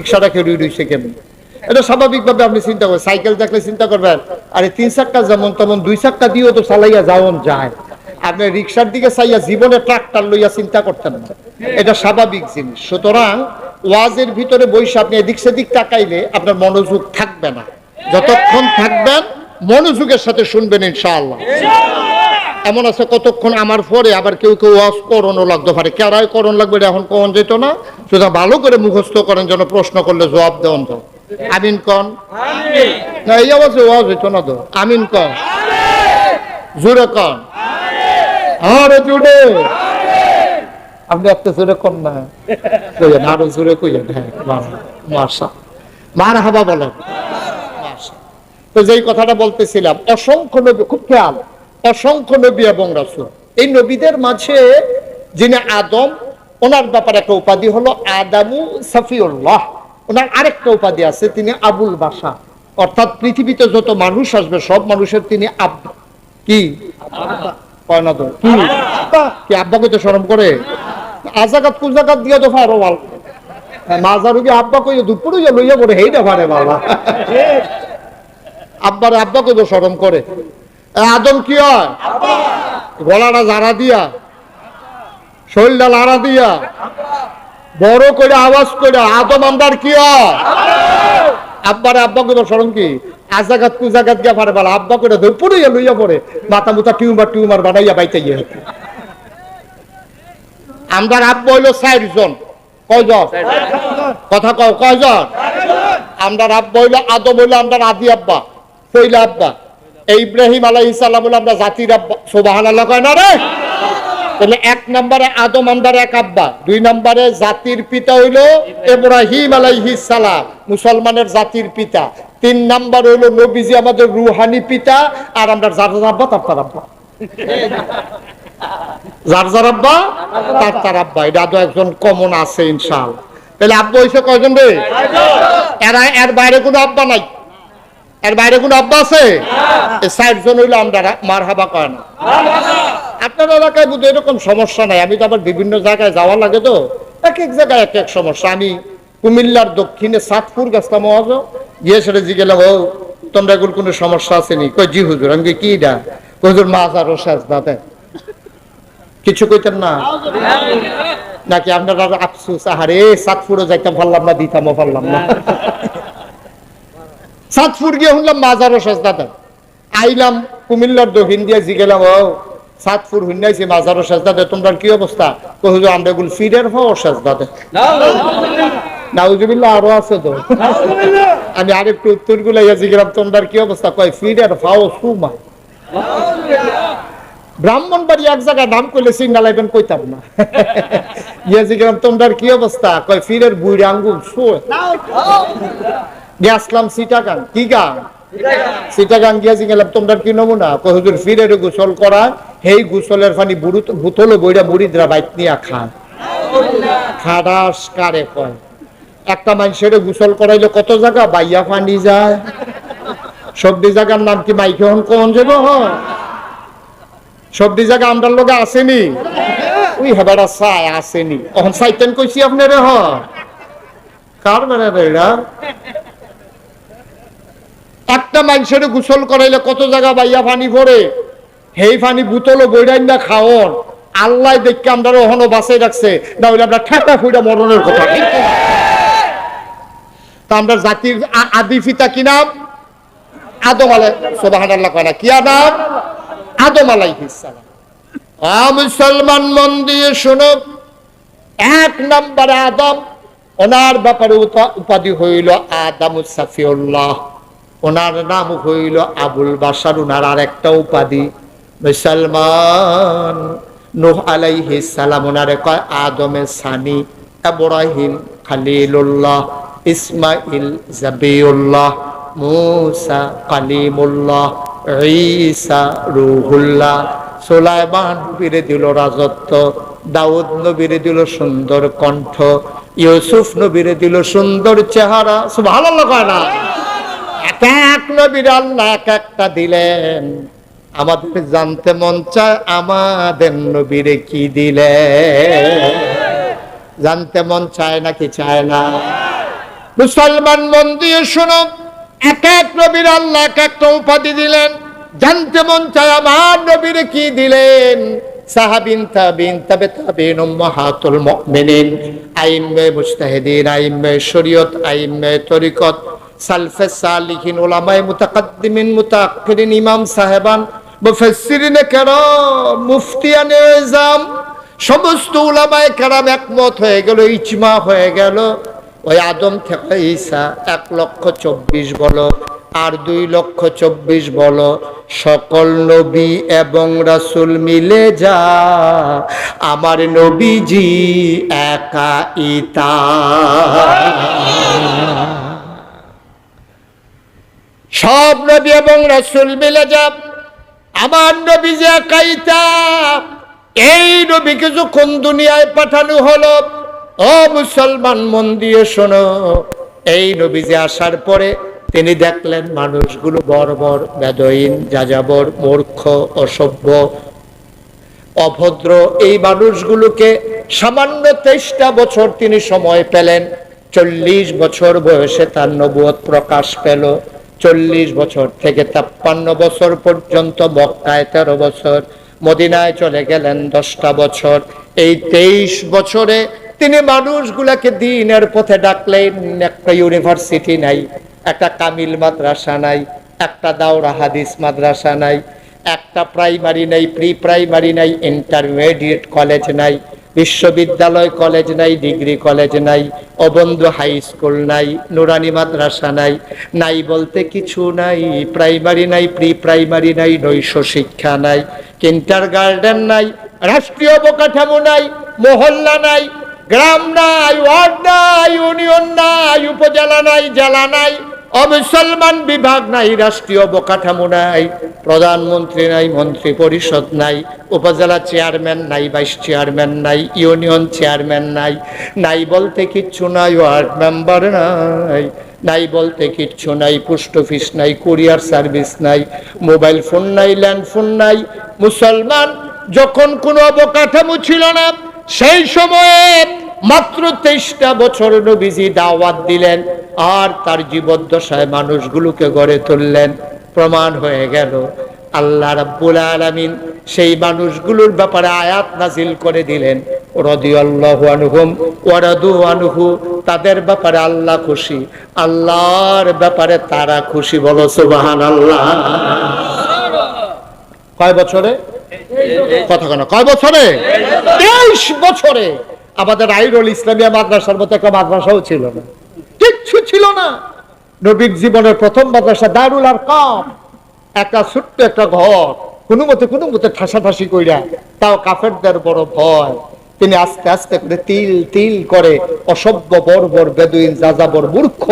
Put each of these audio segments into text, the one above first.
রিক্সাটা কেউ রইছে কেমন? এটা স্বাভাবিকভাবে আপনি চিন্তা করেন, সাইকেল দেখলে চিন্তা করবেন, আরে তিন চাক্কা যেমন তেমন দুই চাক্কা দিয়েও তো চালাইয়া যাওন যায়। আপনি রিক্সার দিকে চাইয়া জীবনে ট্রাক্টর লইয়া চিন্তা করতেন না। এটা স্বাভাবিক জিনিস। সুতরাং ওয়াজের ভিতরে বসে আপনি এদিক সেদিক তাকাইলে আপনার মনোযোগ থাকবে না। যতক্ষণ থাকবেন, মনোযোগের সাথে শুনবেন ইনশাআল্লাহ। এমন আছে কতক্ষণ আমার পরে আবার কেউ কেউ ওয়াজ করণও লাগতে পারে। কেরাই করণ লাগবে এটা এখন কখন যেত না? সুতরাং ভালো করে মুখস্থ করেন যেন প্রশ্ন করলে জবাব দেওয়ান তো আমিন কন? না এই আওয়াজে ওয়াজ হইতো না তো। আমিন কন? জোরে কন? আরে জোরে। আপনি একটা জোরে কন না। কইয়েন আরও জোরে কইয়েন। হ্যাঁ মার্শা। মার হাবা বলেন তো যেই কথাটা বলতেছিলাম অসংখ্য নবী খুব খেয়াল। অসংখ্য নবী এবং রাসূল। এই নবীদের মাঝে যিনি আদম ওনার ব্যাপারে একটা উপাধি হলো আদামু সাফিউল্লাহ। ওনার আরেকটা উপাধি আছে তিনি আবুল বাসা অর্থাৎ পৃথিবীতে যত মানুষ আসবে সব মানুষের তিনি আব্বা। কি? কি? কি আব্বা কইতে শরম করে? আজাকাত কুজাকাত দিয়ে তো ফারো বল মাজারুকে আব্বা কইয়া দুপুরে লইয়া পড়ে হেইটা বাবা। আব্বার আব্বা কত শরম করে। আদম কি হয়? গলাটা জারা দিয়া, শরীরটা লাড়া দিয়া, বড় করে আওয়াজ করে, আদম আমদার কি হয়? আব্বার আব্বা কত শরম কি? আজাগাত গিয়া পারে বলা আব্বা করে লইয়া পড়ে। মাথা মুথা টিউমার টিউমার বানাইয়া বাইতে গিয়ে আব্বা হইল চার জন। কয়জন? কথা কও, কয়জন? আমরার আব্বা হইল, আদম হইল আমরার আদি আব্বা পইলা আব্বা। ইব্রাহিম আলাইহিস সালাম হইল আমরা জাতির আব্বা, সুবহানাল্লাহ কয় না রে? তাহলে এক নম্বরে আদম আমদার এক আব্বা। দুই নম্বরে জাতির পিতা হইল ইব্রাহিম আলাইহিস সালাম, মুসলমানের জাতির পিতা। তিন নাম্বার হইল নবীজি আমাদের রুহানি পিতা, আর আমরা যার যার আব্বা, তার তার আব্বা। যার যার আব্বা, তার তার আব্বা। এটা তো একজন কমন আছে, ইনশাআল্লাহ। তাহলে আব্বা হইছে কয়জন রে? এরা, এর বাইরে কোনো আব্বা নাই। এর বাইরে কোনো আব্বা আছে? ষাট জন হইল আমরা মার হাবা কয় না আপনার এলাকায় বুধ এরকম সমস্যা নাই। আমি তো আবার বিভিন্ন জায়গায় যাওয়া লাগে তো। এক এক জায়গায় এক এক সমস্যা। আমি কুমিল্লার দক্ষিণে সাতপুর গেছিলাম গিয়ে সেটা জিগেলাম ও তোমরা এগুলো কোনো সমস্যা আছে নি? কই জি হুজুর। আমি কি ডা হুজুর মাছ আর শেষ দাদা কিছু কইতেন না? নাকি আপনারা আফসুস আহারে সাতপুরে যাইতাম পারলাম না দিতামও পারলাম না। সাতপুর গিয়ে শুনলাম মাজারও সস্তা দেন। আইলাম, কুমিল্লার দক্ষিণ দিয়ে জিগেলাম, ও, সাতপুর হুন্নাইছি, মাজারও সস্তা দে তোমরা কি অবস্থা? কহিল আমরা এগুলো ফিডের হওয়ার সস্তা দে নাউজুবিল্লাহ, আরও আছে তো। আমি আরেকটু উত্তরগুলো জিগেলাম তোমরা কি অবস্থা? কয় ফিডের ফাও সুমা। ব্রাহ্মণ বাড়ি এক জায়গায় নাম করলে সিঙ্গা লাইবেন কইতাম না। ইয়ে জিগেলাম তোমরা কি অবস্থা? কয়, ফিরের বুড়ি আঙ্গুল, শোয়। গেছলাম সিটাগান কি গান সিটাগান গিয়েছি গেলাম তোমরা কি নমুনা? হুজুর ফিরের গোসল করা, হেই গোসলের পানি বুড়ু বুতলো বইরা মুড়িদরা বাইক নিয়া খান। খাদাস কারে কয়? একটা মানুষের গোসল করাইলে কত জায়গা? বাইয়া পানি যায়। সবদি জায়গার নাম কি মাইকে হন কোন যাব সবদি জায়গা আমরার লোকে আসেনি? ওই হেবাটা চাই, আসেনি। অহন সাইতেন কইছি আপনারে হ। কার বেড়া এরা? একটা মানুষের গোসল করাইলে কত জায়গা বাইয়া পানি পড়ে হেই পানি বুতলো বইরাই না খাওন আল্লাহ দেখকে আমরা ওহনো বাসাই রাখছে। না হইলে আমরা ঠেকা ফুইটা মরণের কথা। তা আমরা জাতির আদি পিতা কি নাম? আদম আলাই সোবাহান আল্লাহ কয় না, কি নাম? আদম আলাইহিস সালাম। আ মুসলমান মন দিয়ে শোনো, এক নম্বরে আদম, ওনার ব্যাপারে উপাধি হইল আদাম সাফিউল্লাহ। ওনার নাম হইল আবুল বাসার ওনার আর একটা উপাধি। মুসলমান নুহ আলাইহি সালাম ওনারে কয়, আদমে সানি, ইব্রাহিম খালিলুল্লাহ, ইসমাইল জাবিউল্লাহ, মুসা কালিমুল্লাহ, ঈসা রুহুল্লাহ। সুলাইমান নবীরে দিল রাজত্ব, দাউদ নবীরে দিল সুন্দর কণ্ঠ, ইউসুফ নবীরে দিল সুন্দর চেহারা। সুবহানাল্লাহ কয় না? এক এক নবীর আল্লাহ এক একটা দিলেন। আমাদের জানতে মন চায় আমাদের নবীরে কি দিলে জানতে মন চায় নাকি চায় না। মুসলমান মন দিয়ে শোনো, এক এক নবীর আল্লাহ এক একটা উপাধি দিলেন। জানতে মন চায় আমার নবীর কি দিলেন। সাহাবিন তাবিন, তবে তাবিন উম্মাহাতুল মুমিনিন। আইম্মে মুজতাহিদিন, আইম্মে শরীয়ত, আইম্মে তরিকত। সালফে সালিহিন উলামায়ে মুতাকাদ্দিমিন মুতাআখিরিন ইমাম সাহেবান, মুফাসসিরিনে কেরাম, মুফতিয়ানে এজাম সমস্ত উলামায়ে কেরাম একমত হয়ে গেল, ইজমা হয়ে গেল। ওই আদম থেকে ঈসা এক লক্ষ চব্বিশ বলো, আর দুই লক্ষ চব্বিশ বলো, সকল নবী এবং রাসুল মিলে যা, আমার নবীজি একা ইতা সব নবী এবং রাসূল মিলে যা আমার নবী যে একাইতা, এই নবীকে যখন দুনিয়ায় পাঠানো হলো? ও মুসলমান মন দিয়ে শোনো, এই নবী যে আসার পরে তিনি দেখলেন মানুষগুলো বর্বর বেদইন, যাযাবর, মূর্খ, অসভ্য, অভদ্র। এই মানুষগুলোকে সামান্য তেইশটা বছর তিনি সময় পেলেন, চল্লিশ বছর বয়সে তার নবুয়ত প্রকাশ পেল। চল্লিশ বছর থেকে ছাপ্পান্ন বছর পর্যন্ত মক্কায় তেরো বছর, মদিনায় চলে গেলেন দশটা বছর। এই তেইশ বছরে তিনি মানুষগুলাকে দিনের পথে ডাকলেন, একটা ইউনিভার্সিটি নাই, একটা কামিল মাদ্রাসা নাই, একটা দাওরা হাদিস মাদ্রাসা নাই, একটা প্রাইমারি নাই প্রি প্রাইমারি নাই, ইন্টারমিডিয়েট কলেজ নাই। বিশ্ববিদ্যালয় কলেজ নাই, ডিগ্রি কলেজ নাই, অবন্ধু হাই স্কুল নাই, নুরানি মাদ্রাসা নাই নাই বলতে কিছু নাই, প্রাইমারি নাই প্রি প্রাইমারি নাই, নৈশ শিক্ষা নাই, কিন্টার গার্ডেন নাই, রাষ্ট্রীয় অবকাঠামো নাই, মহল্লা নাই, গ্রাম নাই, ওয়ার্ড নাই, ইউনিয়ন নাই, উপজেলা নাই, জেলা নাই অমুসলমান বিভাগ নাই, রাষ্ট্রীয় অবকাঠামো নাই, প্রধানমন্ত্রী নাই মন্ত্রী পরিষদ নাই, উপজেলা চেয়ারম্যান নাই, ভাইস চেয়ারম্যান নাই, ইউনিয়ন চেয়ারম্যান নাই নাই বলতে কিচ্ছু নাই, ওয়ার্ড মেম্বার নাই নাই বলতে কিচ্ছু নাই, পোস্ট অফিস নাই, কুরিয়ার সার্ভিস নাই, মোবাইল ফোন নাই, ল্যান্ড ফোন নাই, মুসলমান যখন কোনো অবকাঠামো ছিল না, সেই সময়ে মাত্র তেইশটা বছর নবীজি দাওয়াত দিলেন আর তার জীবদ্দশায় মানুষগুলোকে গড়ে তুললেন। প্রমাণ হয়ে গেল আল্লাহ রাব্বুল আলামিন সেই মানুষগুলোর ব্যাপারে আয়াত নাজিল করে দিলেন। রাদিয়াল্লাহু আনহুম ওয়া রাদু আনহু তাদের ব্যাপারে আল্লাহ খুশি আল্লাহর ব্যাপারে তারা খুশি বলো সুবহানাল্লাহ। কয় বছরে? কথা কেন কয় বছরে? তেইশ বছরে। আমাদের আইরুল ইসলামিয়া মাদ্রাসার মতো একটা মাদ্রাসাও ছিল না। কিচ্ছু ছিল না। নবীর জীবনের প্রথম মাদ্রাসা দারুল আর কাম একটা ছোট্ট একটা ঘর। কোনো মতে কোনো মতে ঠাসাঠাসি কইরা তাও কাফেরদের বড় ভয়। তিনি আস্তে আস্তে করে তিল তিল করে অসভ্য বর্বর বেদুইন, যাযাবর মূর্খ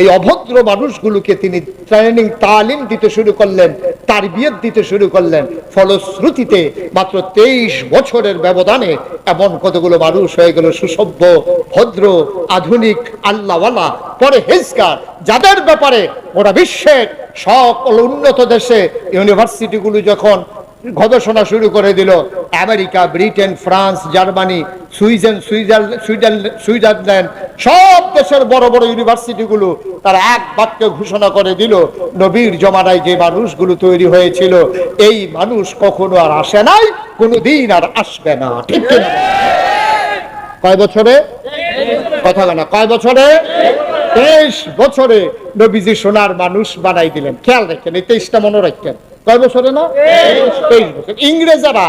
এই অভদ্র মানুষগুলোকে তিনি ট্রেনিং তালিম দিতে শুরু করলেন। তার দিতে শুরু করলেন। ফলশ্রুতিতে মাত্র তেইশ বছরের ব্যবধানে এমন কতগুলো মানুষ হয়ে গেল সুসভ্য, ভদ্র, আধুনিক, আল্লাহওয়ালা পরে হেজকার যাদের ব্যাপারে ওরা বিশ্বের সকল উন্নত দেশে, ইউনিভার্সিটিগুলো যখন গবেষণা শুরু করে দিল। America, Britain, France, Germany, সুইজেন Switzerland, সব দেশের বড় বড় ইউনিভার্সিটিগুলো তারা এক বাক্যে ঘোষণা করে দিল, নবীর জমানায় যে মানুষগুলো তৈরি হয়েছিল, এই মানুষ কখনো আর আসে নাই কোনো দিন আর আসবে না। ঠিক কয় বছরে? কথা না, কয় বছরে? তেইশ বছরে নবীজি সোনার মানুষ বানাই দিলেন। খেয়াল রাখেন, এই তেইশটা মনে রাখেন। কয় বছরে না? তেইশ বছর। ইংরেজরা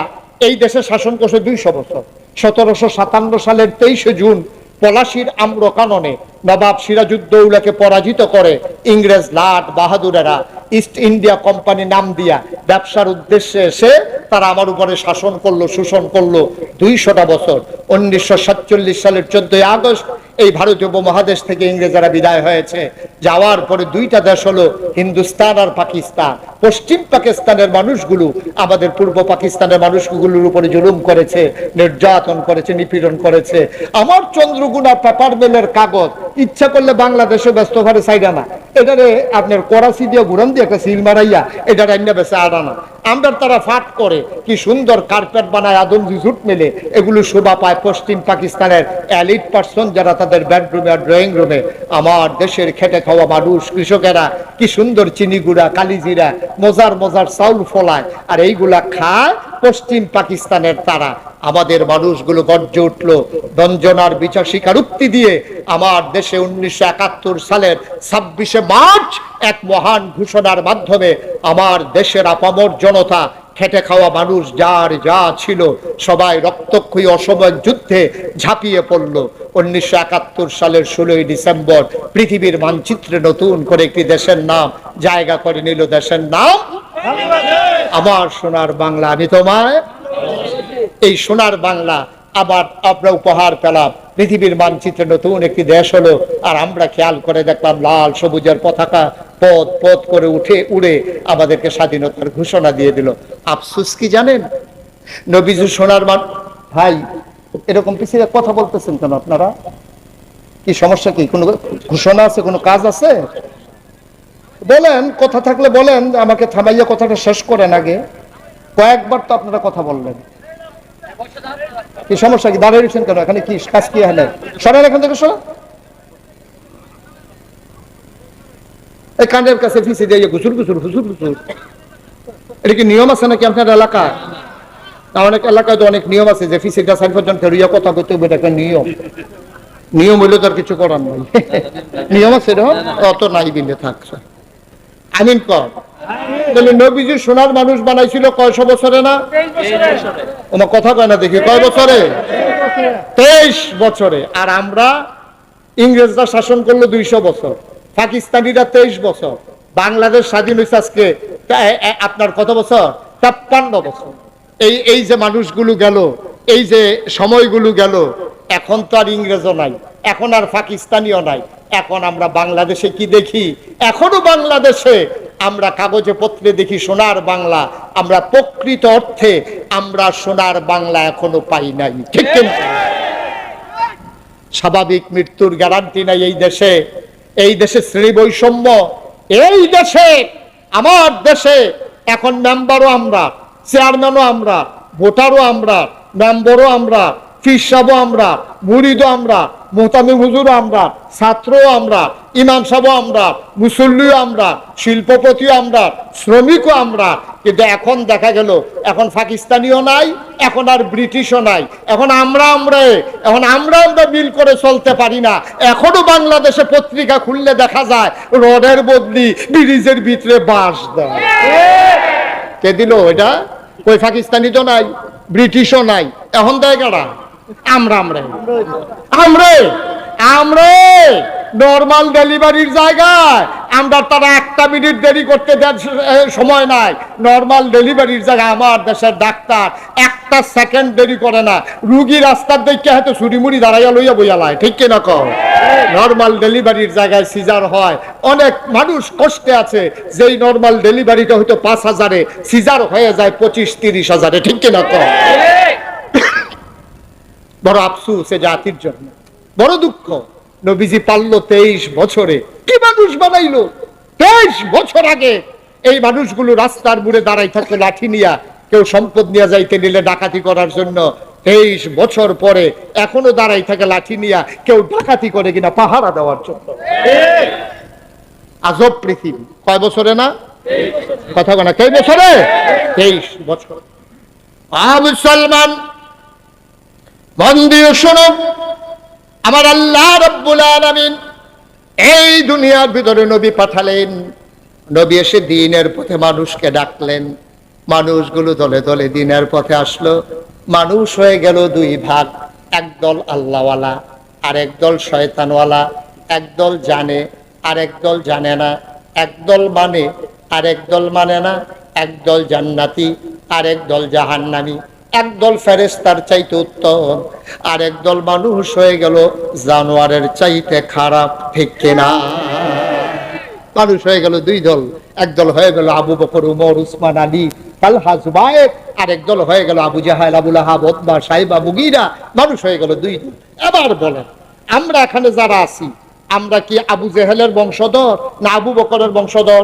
এই দেশে শাসন করছে দুইশো বছর। সতেরোশো সাতান্ন সালের তেইশে জুন পলাশির আম্র কাননে নবাব সিরাজুদ্দৌলাকে পরাজিত করে ইংরেজ লাট বাহাদুরেরা ইস্ট ইন্ডিয়া কোম্পানি নাম দিয়া ব্যবসার উদ্দেশ্যে এসে তারা আমার উপরে শাসন করল, শোষণ করল দুইশোটা বছর। উনিশশো সাতচল্লিশ সালের চোদ্দই আগস্ট এই ভারতীয় উপমহাদেশ থেকে ইংরেজরা বিদায় হয়েছে। যাওয়ার পরে দুইটা দেশ হলো হিন্দুস্তান আর পাকিস্তান। পশ্চিম পাকিস্তানের মানুষগুলো আমাদের পূর্ব পাকিস্তানের মানুষগুলোর উপরে জুলুম করেছে, নির্যাতন করেছে, নিপীড়ন করেছে। আমার চন্দ্রগুনা পেপার মেলের কাগজ ইচ্ছা করলে বাংলাদেশে ব্যস্ত ঘরে সাইডা না। এটারে আপনার করাচি দিয়ে ঘুরান দিয়ে একটা সিল মারাইয়া এটা রান্না বেছে আড়ানা। আমরা তারা ফাট করে, কি সুন্দর কার্পেট বানায়, আদম জুট মেলে। এগুলো শোভা পায় পশ্চিম পাকিস্তানের অ্যালিট পার্সন যারা তাদের বেডরুমে আর ড্রয়িং রুমে আমার দেশের খেটে খাওয়া মানুষ, কৃষকেরা, কি সুন্দর চিনি গুঁড়া কালিজিরা মজার মজার চাউল ফলায়। আর এইগুলা খায় পশ্চিম পাকিস্তানের তারা। আমাদের মানুষগুলো গর্জে উঠল, দঞ্জনার বিচার স্বীকারোক্তি দিয়ে। আমার দেশে উনিশশো একাত্তর সালের ছাব্বিশে মার্চ এক মহান ঘোষণার মাধ্যমে আমার দেশের আপামর জনতা খেটে খাওয়া মানুষ যার যা ছিল সবাই রক্তক্ষয়ী অসময় যুদ্ধে ঝাঁপিয়ে পড়ল। উনিশশো একাত্তর সালের ষোলোই ডিসেম্বর পৃথিবীর মানচিত্রে নতুন করে একটি দেশের নাম, জায়গা করে নিল দেশের নাম। আমার সোনার বাংলা আমি তোমায়। এই সোনার বাংলা আবার আমরা উপহার পেলাম। পৃথিবীর মানচিত্রে নতুন একটি দেশ হলো। আর আমরা খেয়াল করে দেখলাম লাল সবুজের পতাকা পথ পথ করে উঠে উড়ে আমাদেরকে স্বাধীনতার ঘোষণা দিয়ে দিল। আফসুস কি জানেন? নবীজু সোনার মান ভাই, এরকম পিছিয়ে কথা বলতেছেন কেন আপনারা? কি সমস্যা কি? কোনো ঘোষণা আছে? কোনো কাজ আছে? বলেন, কথা থাকলে বলেন, আমাকে থামাইয়া কথাটা শেষ করেন আগে। কয়েকবার তো আপনারা কথা বললেন। কি সমস্যা কি? দাঁড়িয়ে রয়েছেন কেন? এখানে কি কাজ কি হলে সরেন এখান থেকে সর এই কাণ্ডের কাছে ফিসে দিয়ে গুসুর গুসুর গুসুর গুসুর এটা কি নিয়ম আছে নাকি আপনার এলাকায় না, অনেক এলাকায় তো অনেক নিয়ম আছে যে ফিসিটা সাইড পর্যন্ত রইয়া কথা করতে হবে এটা একটা নিয়ম। নিয়ম হইলে তার কিছু করার নাই। নিয়ম আছে অত নাই বিলে থাকছে আমিন কর। তাহলে নবীজি সোনার মানুষ বানাইছিল কয়শো বছরে না? আমার কথা কয় না দেখি কয় বছরে? তেইশ বছরে। আর আমরা ইংরেজরা শাসন করল দুইশো বছর পাকিস্তানিরা তেইশ বছর বাংলাদেশ স্বাধীন হয়েছে আজকে আপনার কত বছর? ছাপ্পান্ন বছর। এই এই যে মানুষগুলো গেল এই যে সময়গুলো গেল এখন তো আর ইংরেজও নাই এখন আর পাকিস্তানিও নাই এখন আমরা বাংলাদেশে কি দেখি? এখনও বাংলাদেশে আমরা কাগজে পত্রে দেখি সোনার বাংলা, আমরা প্রকৃত অর্থে আমরা সোনার বাংলা এখনও পাই নাই। ঠিক স্বাভাবিক মৃত্যুর গ্যারান্টি নাই এই দেশে। এই দেশে শ্রেণি বৈষম্য, এই দেশে, আমার দেশে এখন মেম্বারও আমরা চেয়ারম্যানও আমরা ভোটারও আমরা মেম্বারও আমরা ফিসাবও আমরা, মুরিদও আমরা মোহতামি হুজুরও আমরা, ছাত্রও আমরা, ইমাম সাহেবও আমরা, মুসল্লিও আমরা, শিল্পপতিও আমরা, শ্রমিকও আমরা। কিন্তু এখন দেখা গেল, এখন পাকিস্তানিও নাই, এখন আর ব্রিটিশও নাই। এখন আমরা আমরা, এখন আমরা আমরা মিল করে চলতে পারি না। এখনও বাংলাদেশে পত্রিকা খুললে দেখা যায়, রডের বদলি ব্রিজের ভিতরে বাঁশ দেয়। কে দিল এটা? ওই পাকিস্তানি তো নাই, ব্রিটিশও নাই। এখন দেয় কারা? আমরা আমরা। আমরা আমরা নর্মাল ডেলিভারির জায়গায়। আমরা তারা একটা মিনিট দেরি করতে সময় নাই। নর্মাল ডেলিভারির জায়গায় আমার দেশের ডাক্তার একটা সেকেন্ড দেরি করে না। রুগী রাস্তার দেখে হয়তো ছুরিমুড়ি দাঁড়াইয়া লইয়া বইয়ালায় ঠিক কিনা কও? নর্মাল ডেলিভারির জায়গায় সিজার হয়। অনেক মানুষ কষ্টে আছে। যেই নর্মাল ডেলিভারিটা হয়তো পাঁচ হাজারে সিজার হয়ে যায় পঁচিশ তিরিশ হাজারে। ঠিক কিনা কও? বড় আফসুস এ জাতির জন্য। বড় দুঃখ, নবীজি পারল তেইশ বছরে। কি মানুষ বানাইলো? তেইশ বছর আগে এই মানুষগুলো রাস্তার মুড়ে দাঁড়াই থাকতো লাঠি নিয়া কেউ সম্পদ নিয়ে যাইতে নিলে ডাকাতি করার জন্য। তেইশ বছর পরে এখনও দাঁড়াই থাকে, লাঠি নিয়া কেউ ডাকাতি করে কিনা পাহারা দেওয়ার জন্য। আজব পৃথিবী। কয় বছরে না? কথা বলা কে বছরে? তেইশ বছর। মুসলমান মন দিয়ে শোনো। আমার আল্লাহ রব্বুল আলামিন এই দুনিয়ার ভিতরে নবী পাঠালেন। নবী এসে দিনের পথে মানুষকে ডাকলেন। মানুষগুলো দলে দলে দিনের পথে আসলো। মানুষ হয়ে গেল দুই ভাগ একদল আল্লাহওয়ালা আর একদল শয়তানওয়ালা একদল জানে আর একদল জানে না একদল মানে আর একদল মানে না একদল জান্নাতি আর একদল জাহান্নামী। একদল ফেরেস্তার চাইতে উত্তম আর একদল মানুষ হয়ে গেল জানোয়ারের চাইতে খারাপ, ঠিক কিনা? মানুষ হয়ে গেল দুই দল একদল হয়ে গেল আবু বকর, উমর, উসমান, আলী, তালহা, জুবায়ের আর একদল হয়ে গেল আবু জাহাল আবুল আহাব ওতবা, সাইবা, মুগিরা, মানুষ হয়ে গেল দুই দল। এবার বলেন, আমরা এখানে যারা আছি আমরা কি আবু জেহেলের বংশধর না আবু বকরের বংশধর?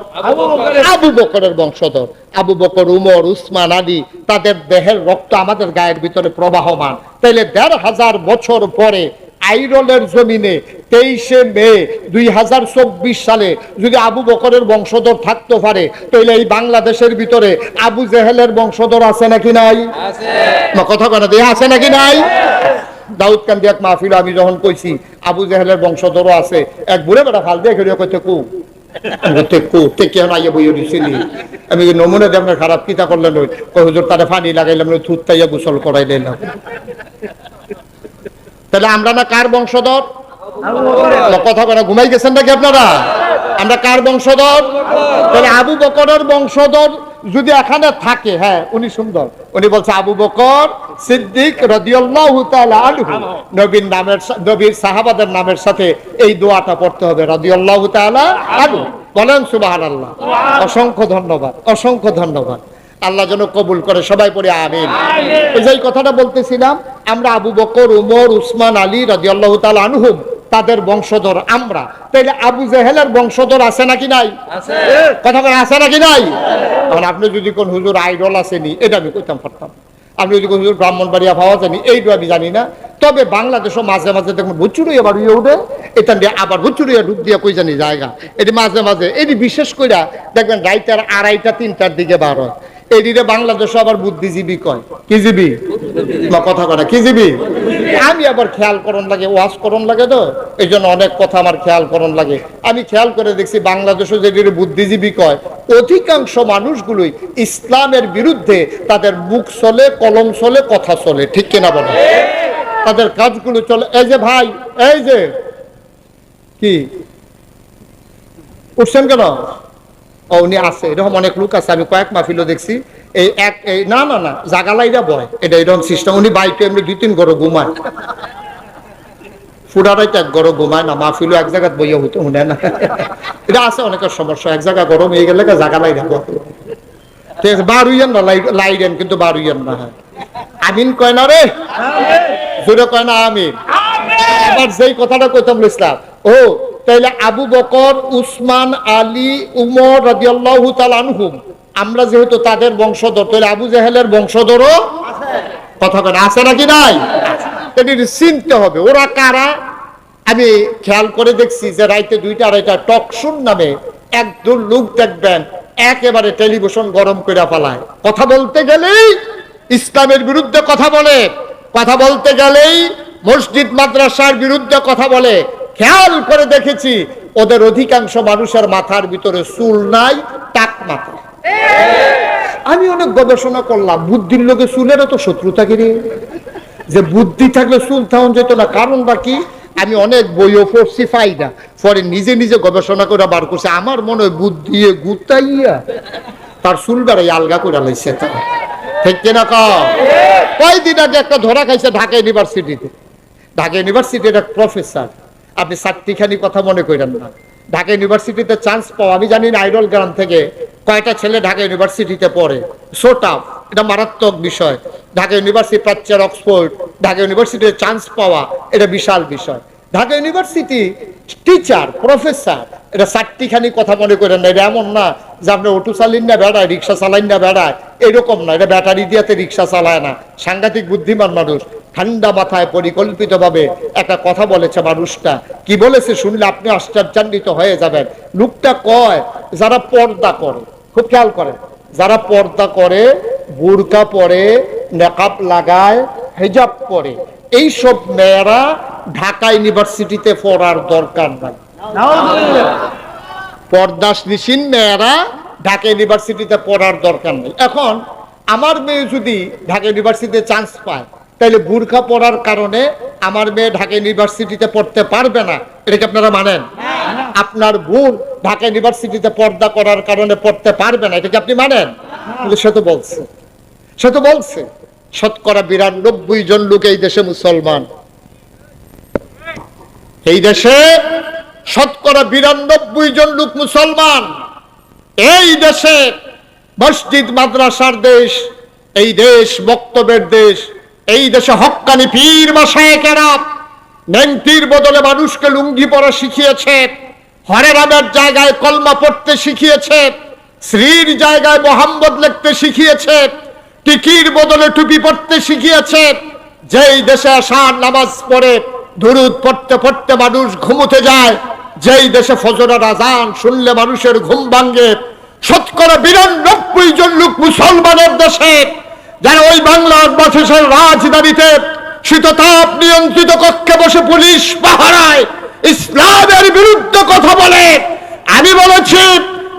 আবু বকরের। বংশধর। আবু বকর উমর উসমান আলী তাদের দেহের রক্ত আমাদের গায়ের ভিতরে প্রবাহমান। তাইলে দেড় হাজার বছর পরে আইরলের জমিনে তেইশে মে দুই হাজার চব্বিশ সালে যদি আবু বকরের বংশধর থাকতে পারে তাহলে এই বাংলাদেশের ভিতরে আবু জেহেলের বংশধর আছে নাকি নাই? কথা কেন দিয়ে আছে নাকি নাই? দাউদ কান্দি মাহফিল, আমি যখন কইছি, আবু জেহেলের বংশধরও আছে, এক বুড়ে বেড়া ফাল দিয়ে খেয়ে কইতে কু। তাহলে আমরা না কথা গেছেন আমরা কার বংশধর? তাহলে আবু বকরের বংশধর যদি এখানে থাকে হ্যাঁ উনি সুন্দর। উনি বলছে আবু বকর সিদ্দিক রাদিয়াল্লাহু তাআলা আনহু। নবীর নামের নবীর সাহাবাদের নামের সাথে এই দোয়াটা পড়তে হবে রাদিয়াল্লাহু তাআলা আনহু। বলেন সুবহানাল্লাহ। অসংখ্য ধন্যবাদ অসংখ্য ধন্যবাদ। আল্লাহ যেন কবুল করে সবাই পড়ে আমিন। এই যে কথাটা বলতেছিলাম আমরা আবু বকর উমর উসমান আলী রাদিয়াল্লাহু তাআলা আনহুম তাদের বংশধর আমরা। তাইলে আবু জেহেলের বংশধর আছে নাকি নাই? কথা বলে আছে নাকি নাই? এখন আপনি যদি কোন হুজুর আইডল আসেনি এটা আমি কইতাম পারতাম। আপনি যদি কোন হুজুর ব্রাহ্মণবাড়িয়া পাওয়া জানি এইটা আমি জানি না। তবে বাংলাদেশও মাঝে মাঝে দেখুন বুচুরি আবার ইয়ে উঠে এটা দিয়ে আবার বুচুরিয়া ডুব দিয়ে কই জানি জায়গা। এটি মাঝে মাঝে এটি বিশেষ করে দেখবেন রাইটার আড়াইটা তিনটার দিকে বার হয়। এদিকে বাংলাদেশও আবার বুদ্ধিজীবী কয়। কি জীবী? বা কথা না। কি জীবী? আমি আবার খেয়াল করন লাগে ওয়াশ করন লাগে তো। এই অনেক কথা আমার খেয়াল করন লাগে। আমি খেয়াল করে দেখছি বাংলাদেশও যে বুদ্ধিজীবী কয়, অধিকাংশ মানুষগুলোই ইসলামের বিরুদ্ধে তাদের মুখ চলে, কলম চলে, কথা চলে। ঠিক কিনা বলে? তাদের কাজগুলো চলে। এই যে ভাই, এই যে। কি? উঠছেন কেন? উনি আছে। এরকম অনেক লোক আছে আমি কয়েক মাহফিলও দেখছি। এই এক এই না না না জাগালাইরা বয়। এটা এরকম সিস্টেম উনি বাইকে এমনি দুই তিন গরো ঘুমায়। ফুডারাইতে এক গরো ঘুমায় না মাহফিলও এক জায়গায় বইয়া হইতে শুনে না। এটা আছে অনেকের সমস্যা। এক জায়গা গরম হয়ে গেলে বয় ঠিক আছে বার হইয়েন না লাই- লাইরেন কিন্তু বার হইয়েন না। আমিন কয় না রে? জোরে কয় না আমিন। আবার যেই কথাটা কইতাম ইসলাম ও তাইলে আবু বকর, উসমান, আলী, উমর রাদিয়াল্লাহু তাআলা আনহুম। আমরা যেহেতু তাদের বংশধর তাহলে আবু জাহেলের বংশধরও কথা কেন আছে নাকি নাই? এটি চিনতে হবে। ওরা কারা? আমি খেয়াল করে দেখছি যে রাইতে দুইটা, আড়াইটা টকশুন নামে একদল লোক দেখবেন, একেবারে টেলিভিশন গরম করে ফেলায়। কথা বলতে গেলেই ইসলামের বিরুদ্ধে কথা বলে। কথা বলতে গেলেই মসজিদ, মাদ্রাসার বিরুদ্ধে কথা বলে। খেয়াল করে দেখেছি ওদের অধিকাংশ মানুষের মাথার ভিতরে চুল নাই টাক মাথা। আমি অনেক গবেষণা করলাম বুদ্ধির লোকে চুলের তো শত্রুতা কিরে? যে বুদ্ধি থাকলে সুলতান যেত না কারণটা কি? আমি অনেক বইও পড়ছি ফাইদা পরে নিজে নিজে গবেষণা করে বার করছে আমার মনে হয় বুদ্ধি গুতাইয়া তার চুল বেড়াই আলগা করে লাইছে তা। ঠিক কিনা কয়দিন আগে একটা ধরা খাইছে ঢাকা ইউনিভার্সিটিতে। ঢাকা ইউনিভার্সিটির এক প্রফেসর আপনি চারটিখানি কথা মনে করেন না। ঢাকা ইউনিভার্সিটিতে চান্স পাওয়া আমি জানি না আইডল গ্রাম থেকে কয়টা ছেলে ঢাকা ইউনিভার্সিটিতে পড়ে। সোটাফ এটা মারাত্মক বিষয়। ঢাকা ইউনিভার্সিটি প্রাচ্যের অক্সফোর্ড, ঢাকা ইউনিভার্সিটিতে চান্স পাওয়া, এটা বিশাল বিষয়। ঢাকা ইউনিভার্সিটি টিচার প্রফেসর এটা চারটিখানি কথা মনে করেন না। এটা এমন না যে আপনি অটো চালিন না, বেড়ায়, রিক্সা চালাইন না, বেড়ায়। এরকম না। এটা ব্যাটারি দিয়াতে রিক্সা চালায় না। সাংঘাতিক বুদ্ধিমান মানুষ। ঠান্ডা মাথায় পরিকল্পিতভাবে একটা কথা বলেছে মানুষটা। কি বলেছে শুনলে আপনি আশ্চর্যান্বিত হয়ে যাবেন। লোকটা কয়, যারা পর্দা করে, খুব খেয়াল করেন, যারা পর্দা করে, বুরকা পরে, নেকাব লাগায়, হেজাব পরে, এইসব মেয়েরা ঢাকা ইউনিভার্সিটিতে পড়ার দরকার নাই। নাউজুবিল্লাহ পর্দাসনিসীন মেয়েরা ঢাকা ইউনিভার্সিটিতে পড়ার দরকার নেই। এখন আমার মেয়ে যদি ঢাকা ইউনিভার্সিটিতে চান্স পায় তাহলে বুরখা পড়ার কারণে আমার মেয়ে ঢাকা ইউনিভার্সিটিতে পড়তে পারবে না। এটা কি আপনারা মানেন? আপনার বোন ঢাকা ইউনিভার্সিটিতে পর্দা করার কারণে পড়তে পারবে না। এটা কি আপনি মানেন? কিন্তু সে তো বলছে। সে তো বলছে, শতকরা বিরানব্বই জন লোক এই দেশে মুসলমান। এই দেশে শতকরা বিরানব্বই জন লোক মুসলমান। এই দেশে মসজিদ, মাদ্রাসার দেশ, এই দেশ বক্তব্যের দেশ এই দেশে হক্কানি পীর মাসায়কেরা নেংটির বদলে মানুষকে লুঙ্গি পরা শিখিয়েছে। হরে রামের জায়গায় কলমা পড়তে শিখিয়েছে। শ্রীর জায়গায় মোহাম্মদ লিখতে শিখিয়েছে। টিকির বদলে টুপি পড়তে শিখিয়েছে। যেই দেশে আসার নামাজ পড়ে, দুরুদ পড়তে পড়তে মানুষ ঘুমুতে যায়। যেই দেশে ফজরের আজান শুনলে মানুষের ঘুম ভাঙ্গে শতকরা বিরানব্বই জন লোক মুসলমানের দেশে। যারা ওই বাংলার বাসের রাজধানীতে শীততাপ নিয়ন্ত্রিত কক্ষে বসে পুলিশ পাহারায় ইসলামের বিরুদ্ধে কথা বলে। আমি বলেছি,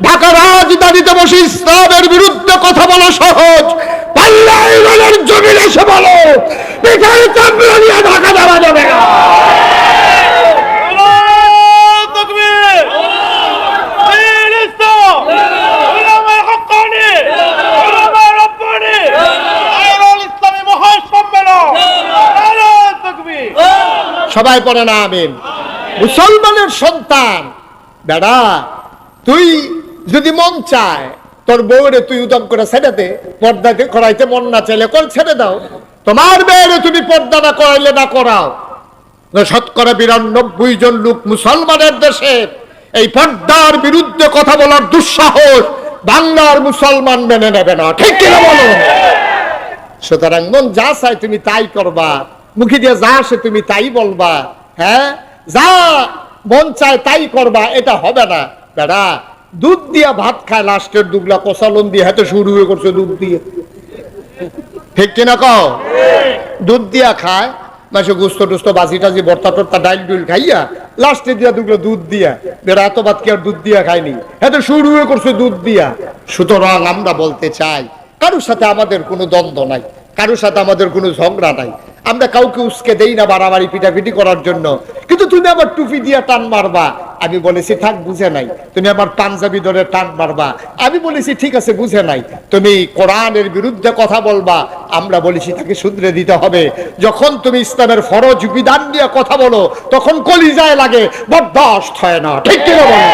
ঢাকা রাজধানীতে বসে ইসলামের বিরুদ্ধে কথা বলা সহজ। পাল্লাই বলের জমিন এসে বলো ঢাকা দেওয়া যাবে না। সবাই পড়ে না, আমিন। মুসলমানের সন্তান, বেড়া, তুই যদি মন চায়, তোর বউরে তুই উদম করে ছেড়ে দে পর্দাতে করাইতে মন না চাইলে কর, ছেড়ে দাও। তোমার মেয়েরে তুমি পর্দা না করাইলে না করাও। শতকরা বিরানব্বই জন লোক মুসলমানের দেশে, এই পর্দার বিরুদ্ধে কথা বলার দুঃসাহস বাংলার মুসলমান মেনে নেবে না। ঠিক কিনা বলো? সুতরাং মন যা চাই তুমি তাই করবা। মুখে দিয়ে যা আসে তুমি তাই বলবা। হ্যাঁ? যা মন চায় তাই করবা, এটা হবে না। বেড়া, দুধ দিয়া ভাত খায় লাস্টের দুগলা কষালন দিয়ে, হাতে শুরু হয়ে করছে দুধ দিয়ে। ঠিক কিনা কও? দুধ দিয়া খায়, মাসে গুস্ত টুস্ত, বাজি টাজি, বর্তা টর্তা, ডাইল ডুইল খাইয়া, লাস্টে দিয়া দুগুলো দুধ দিয়া। বেড়া, এত ভাত কি আর দুধ দিয়া খায়নি? হাতে শুরু হয়ে করছে দুধ দিয়া। সুতরাং আমরা বলতে চাই কারোর সাথে আমাদের কোনো দ্বন্দ্ব নাই, কারোর সাথে আমাদের কোনো ঝগড়া নাই। আমরা কাউকে উস্কে দেই না বাড়াবাড়ি, পিটাপিটি করার জন্য। কিন্তু তুমি আবার টুপি দিয়া টান মারবা। আমি বলেছি, থাক, বুঝে নাই। তুমি আমার পাঞ্জাবি ধরে টান মারবা। আমি বলেছি, ঠিক আছে, বুঝে নাই। তুমি কোরআনের বিরুদ্ধে কথা বলবা। আমরা বলেছি, তাকে শুধরে দিতে হবে। যখন তুমি ইসলামের ফরজ বিধান দিয়ে কথা বলো, তখন কলিজায় লাগে, বরদাস্ত হয় না। ঠিক কিনা বলো?